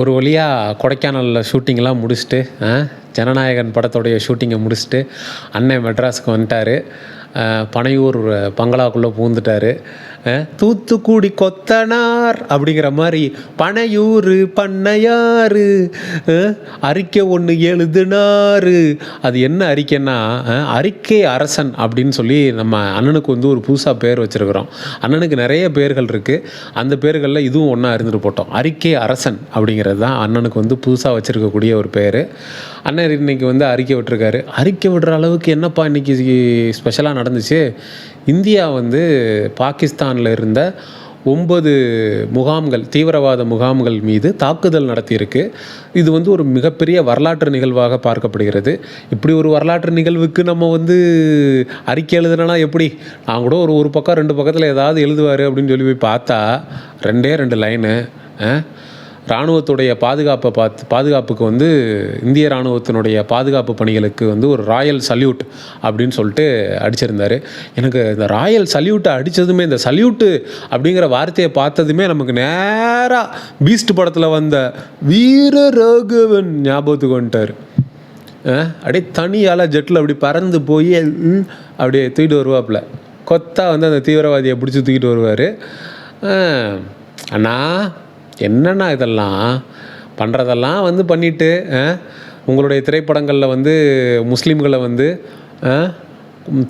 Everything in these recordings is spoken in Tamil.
ஒரு வழியாக கொடைக்கானலில் ஷூட்டிங்லாம் முடிச்சுட்டு ஜனநாயகன் படத்துடைய ஷூட்டிங்கை முடிச்சுட்டு அண்ணன் மெட்ராஸுக்கு வந்துட்டார். பனையூர் பங்களாக்குள்ளே பூந்துட்டார் தூத்துக்குடி கொத்தனார் அப்படிங்கிற மாதிரி பனையூர் பண்ணையாறு அறிக்கை ஒன்று எழுதுனாரு. அது என்ன அறிக்கைன்னா ஆ, அறிக்கை அரசன் அப்படின்னு சொல்லி நம்ம அண்ணனுக்கு வந்து ஒரு புதுசாக பேர் வச்சுருக்குறோம். அண்ணனுக்கு நிறைய பேர்கள் இருக்குது அந்த பேர்களில் இதுவும் ஒன்றா இருந்துட்டு போட்டோம். அறிக்கை அரசன் அப்படிங்கிறது தான் அண்ணனுக்கு வந்து புதுசாக வச்சுருக்கக்கூடிய ஒரு பேர். அண்ணன் இன்னைக்கு வந்து அறிக்கை விட்டுருக்காரு. அறிக்கை விடுற அளவுக்கு என்னப்பா இன்னைக்கு ஸ்பெஷலாக நடந்துச்சு? இந்தியா வந்து பாகிஸ்தான் பாகிஸ்தானில் இருந்த ஒன்பது முகாம்கள் தீவிரவாத முகாம்கள் மீது தாக்குதல் நடத்தியிருக்கு. இது வந்து ஒரு மிகப்பெரிய வரலாற்று நிகழ்வாக பார்க்கப்படுகிறது. இப்படி ஒரு வரலாற்று நிகழ்வுக்கு நம்ம வந்து அறிக்கை எழுதுனா எப்படி? நான் கூட ஒரு ஒரு பக்கம் ரெண்டு பக்கத்தில் ஏதாவது எழுதுவார் அப்படின்னு சொல்லி போய் பார்த்தா ரெண்டே ரெண்டு லைனு இராணுவத்துடைய பாதுகாப்பை பார்த்து பாதுகாப்புக்கு வந்து இந்திய இராணுவத்தினுடைய பாதுகாப்பு பணிகளுக்கு வந்து ஒரு ராயல் சல்யூட் அப்படின்னு சொல்லிட்டு அடிச்சிருந்தார். எனக்கு இந்த ராயல் சல்யூட்டை அடித்ததுமே இந்த சல்யூட்டு அப்படிங்கிற வார்த்தையை பார்த்ததுமே நமக்கு நேராக பீஸ்ட் படத்தில் வந்த வீர ராகவன் ஞாபகத்துக்கு வந்துட்டார். அப்படியே தனியால் ஜெட்டில் அப்படி பறந்து போய் அப்படியே தூக்கிட்டு வருவாப்புல. கொத்தா வந்து அந்த தீவிரவாதியை பிடிச்சி தூக்கிட்டு வருவார். அண்ணா என்னென்னா இதெல்லாம்? பண்ணுறதெல்லாம் வந்து பண்ணிட்டு உங்களுடைய திரைப்படங்களில் வந்து முஸ்லீம்களை வந்து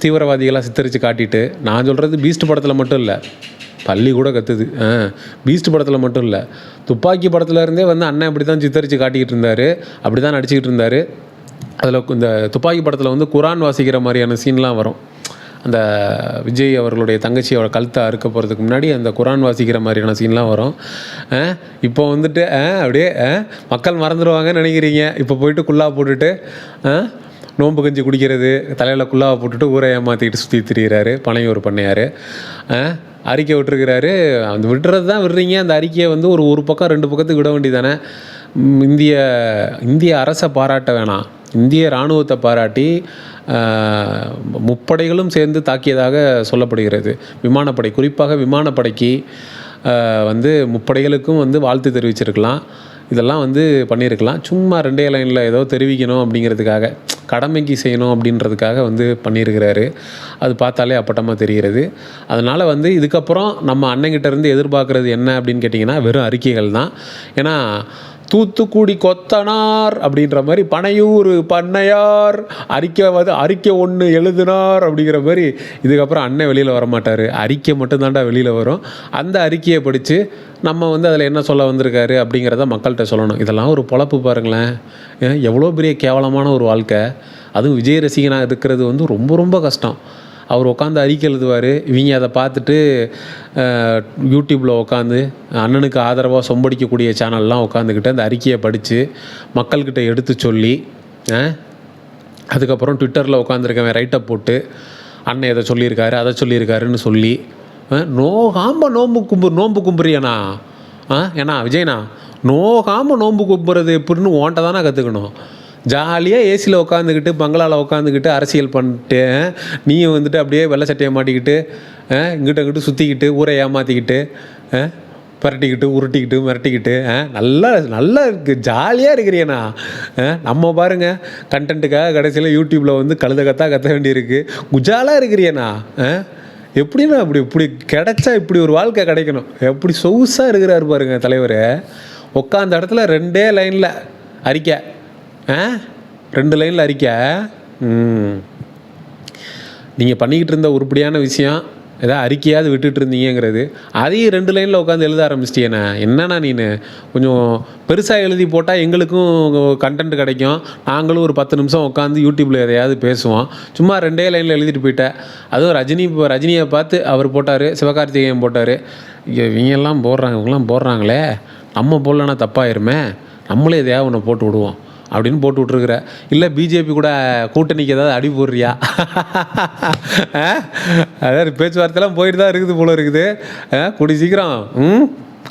தீவிரவாதிகளாக சித்தரித்து காட்டிட்டு நான் சொல்கிறது பீஸ்ட் படத்தில் மட்டும் இல்லை. பள்ளி கூட கற்றுது ஆ பீஸ்ட் படத்தில் மட்டும் இல்லை. துப்பாக்கி படத்துல இருந்தே வந்து அண்ணன் இப்படி தான் சித்தரித்து காட்டிக்கிட்டு இருந்தார் அப்படி தான் நடிச்சுக்கிட்டு இருந்தார். அதில் இந்த துப்பாக்கி படத்தில் வந்து குரான் வாசிக்கிற மாதிரியான சீன்லாம் வரும். அந்த விஜய் அவர்களுடைய தங்கச்சி அவளை கழுத்தை அறுக்க போகிறதுக்கு முன்னாடி அந்த குரான் வாசிக்கிற மாதிரியான சீன்லாம் வரும். ஆ, இப்போ வந்துட்டு ஆ, அப்படியே ஆ, மக்கள் மறந்துடுவாங்கன்னு நினைக்கிறீங்க. இப்போ போயிட்டு குல்லா போட்டுட்டு ஆ, நோன்பு கஞ்சி குடிக்கிறது தலையில் குல்லாவை போட்டுட்டு ஊரை ஏமாற்றிக்கிட்டு சுற்றி திரியிறாரு பனையூர் பண்ணையார். அறிக்கை விட்டுருக்கிறாரு. அந்த விட்டுறது தான் விடுறீங்க. அந்த அறிக்கையை வந்து ஒரு ஒரு பக்கம் ரெண்டு பக்கத்துக்கு விட வேண்டியதானே இந்திய இந்திய அரசை பாராட்ட வேணாம். இந்திய இராணுவத்தை பாராட்டி முப்படைகளும் சேர்ந்து தாக்கியதாக சொல்லப்படுகிறது. விமானப்படை குறிப்பாக விமானப்படைக்கு வந்து முப்படைகளுக்கும் வந்து வாழ்த்து தெரிவிச்சிருக்கலாம். இதெல்லாம் வந்து பண்ணியிருக்கலாம் சும்மா ரெண்டே லைனில் ஏதோ தெரிவிக்கணும் அப்படிங்கிறதுக்காக கடமைக்கு செய்யணும் அப்படின்றதுக்காக வந்து பண்ணியிருக்கிறாரு அது பார்த்தாலே அப்பட்டமாக தெரிகிறது. அதனால் வந்து இதுக்கப்புறம் நம்ம அண்ணங்கிட்டேருந்து எதிர்பார்க்குறது என்ன அப்படின்னு கேட்டிங்கன்னா வெறும் அறிக்கைகள் தான். ஏன்னா தூத்துக்குடி கொத்தனார் அப்படின்ற மாதிரி பனையூர் பண்ணையார் அறிக்கை வந்து அறிக்கை ஒன்று எழுதினார் அப்படிங்கிற மாதிரி இதுக்கப்புறம் அண்ணன் வெளியில் வரமாட்டார். அறிக்கை மட்டும்தான்டா வெளியில் வரும். அந்த அறிக்கையை படித்து நம்ம வந்து அதில் என்ன சொல்ல வந்திருக்காரு அப்படிங்கிறத மக்கள்கிட்ட சொல்லணும். இதெல்லாம் ஒரு பொழப்பு பாருங்களேன். ஏன்? எவ்வளோ பெரிய கேவலமான ஒரு வாழ்க்கை. அதுவும் விஜய் ரசிகனாக இருக்கிறது வந்து ரொம்ப ரொம்ப கஷ்டம். அவர் உட்காந்து அறிக்கை எழுதுவார். இவங்க அதை பார்த்துட்டு யூடியூப்பில் உட்காந்து அண்ணனுக்கு ஆதரவாக சொம்படிக்கக்கூடிய சேனல்லாம் உட்காந்துக்கிட்டு அந்த அறிக்கையை படித்து மக்கள்கிட்ட எடுத்து சொல்லி அதுக்கப்புறம் ட்விட்டரில் உட்காந்துருக்கவன் ரைட்டப் போட்டு அண்ணன் இதை சொல்லியிருக்காரு அதை சொல்லியிருக்காருன்னு சொல்லி அஹ், நோகாம நோம்பு கும்பு நோம்பு கும்புறியண்ணா ஆ ஏண்ணா விஜய்ண்ணா நோகாமல் நோன்பு கும்புறது எப்படின்னு ஓன்ட்ட தானே கற்றுக்கணும் ஜாலியாக ஏசியில் உட்காந்துக்கிட்டு பங்களாவில் உட்காந்துக்கிட்டு அரசியல் பண்ணிட்டு நீயும் வந்துட்டு அப்படியே வெள்ளை சட்டையை மாட்டிக்கிட்டு ஆ, இங்கிட்ட சுற்றிக்கிட்டு ஊரை ஏமாற்றிக்கிட்டு ஆ, பரட்டிக்கிட்டு உருட்டிக்கிட்டு மிரட்டிக்கிட்டு ஆ, நல்லா நல்லா இருக்குது ஜாலியாக இருக்கிறியண்ணா ஆ, நம்ம பாருங்க கண்டென்ட்டுக்காக கடைசியில் யூடியூப்பில் வந்து கழுத கத்தா கத்த வேண்டியிருக்கு. குஜாலாக இருக்கிறியண்ணா ஆ எப்படிண்ணா இப்படி இப்படி கிடைச்சா இப்படி ஒரு வாழ்க்கை கிடைக்கணும். எப்படி சொகுசாக இருக்கிறாரு பாருங்கள் தலைவர். உட்காந்த இடத்துல ரெண்டே லைனில் அறிக்கை. ரெண்டு லைனில் அறிக்கை நீங்கள் பண்ணிக்கிட்டு இருந்த உருப்படியான விஷயம் ஏதாவது அறிக்கையாவது விட்டுட்டு இருந்தீங்கிறது அதையும் ரெண்டு லைனில் உட்காந்து எழுத ஆரம்பிச்சிட்டியண்ணே என்னண்ணா நீ கொஞ்சம் பெருசாக எழுதி போட்டால் எங்களுக்கும் கண்டென்ட் கிடைக்கும். நாங்களும் ஒரு பத்து நிமிஷம் உட்காந்து யூடியூப்பில் எதையாவது பேசுவோம். சும்மா ரெண்டே லைனில் எழுதிட்டு போயிட்டேன் அதுவும் ரஜினி இப்போ ரஜினியை பார்த்து அவர் போட்டார் சிவகார்த்திகேயன் போட்டார். இவங்கெல்லாம் போடுறாங்க இவங்கெல்லாம் போடுறாங்களே. நம்ம போடலன்னா தப்பாயிருமே. நம்மளே எதையாவது ஒன்று போட்டு விடுவோம். அப்படின்னு போட்டு விட்ருக்குற இல்லை பிஜேபி கூட கூட்டணிக்கு ஏதாவது அடி போடுறியா? அதாவது பேச்சுவார்த்தைலாம் போயிட்டு தான் இருக்குது போல இருக்குது. ஆ? கூடி சீக்கிரம். ம்?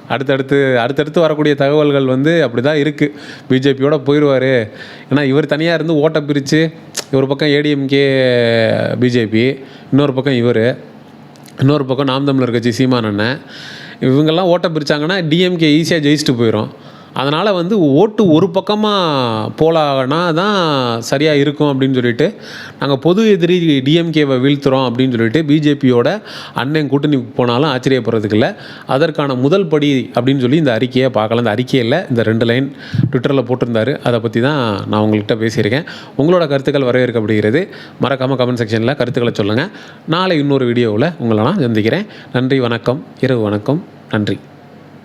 அடுத்தடுத்து அடுத்தடுத்து வரக்கூடிய தகவல்கள் வந்து அப்படி தான் இருக்குது பிஜேபியோட போயிடுவார் ஏன்னா இவர் தனியாக இருந்து ஓட்டை பிரித்து ஒரு பக்கம் ஏடிஎம்கே பிஜேபி இன்னொரு பக்கம் இவர். இன்னொரு பக்கம் நாம் தமிழர் கட்சி சீமான் அண்ணன். இவங்கெல்லாம் ஓட்டை பிரித்தாங்கன்னா டிஎம்கே ஈஸியாக ஜெயிச்சுட்டு போயிடும் அதனால் வந்து ஓட்டு ஒரு பக்கமாக போலானா தான் சரியாக இருக்கும் அப்படின்னு சொல்லிட்டு நாங்கள் பொது எதிரி டிஎம்கேவை வீழ்த்துறோம் அப்படின்னு சொல்லிட்டு பிஜேபியோட அண்ணன் கூட்டணி போனாலும் ஆச்சரியப்படுறதுக்கு இல்லை. அதற்கான முதல் படி அப்படின்னு சொல்லி இந்த அறிக்கையை பார்க்கலாம். இந்த அறிக்கையில் இந்த ரெண்டு லைன் ட்விட்டரில் போட்டிருந்தாரு. அதை பற்றி தான் நான் உங்கள்கிட்ட பேசியிருக்கேன். உங்களோட கருத்துக்கள் வரவேற்கப்படுகிறது. மறக்காமல் கமெண்ட் செக்ஷனில் கருத்துக்களை சொல்லுங்கள் நாளை இன்னொரு வீடியோவில் உங்களை நான் சந்திக்கிறேன். நன்றி வணக்கம். இரவு வணக்கம். நன்றி.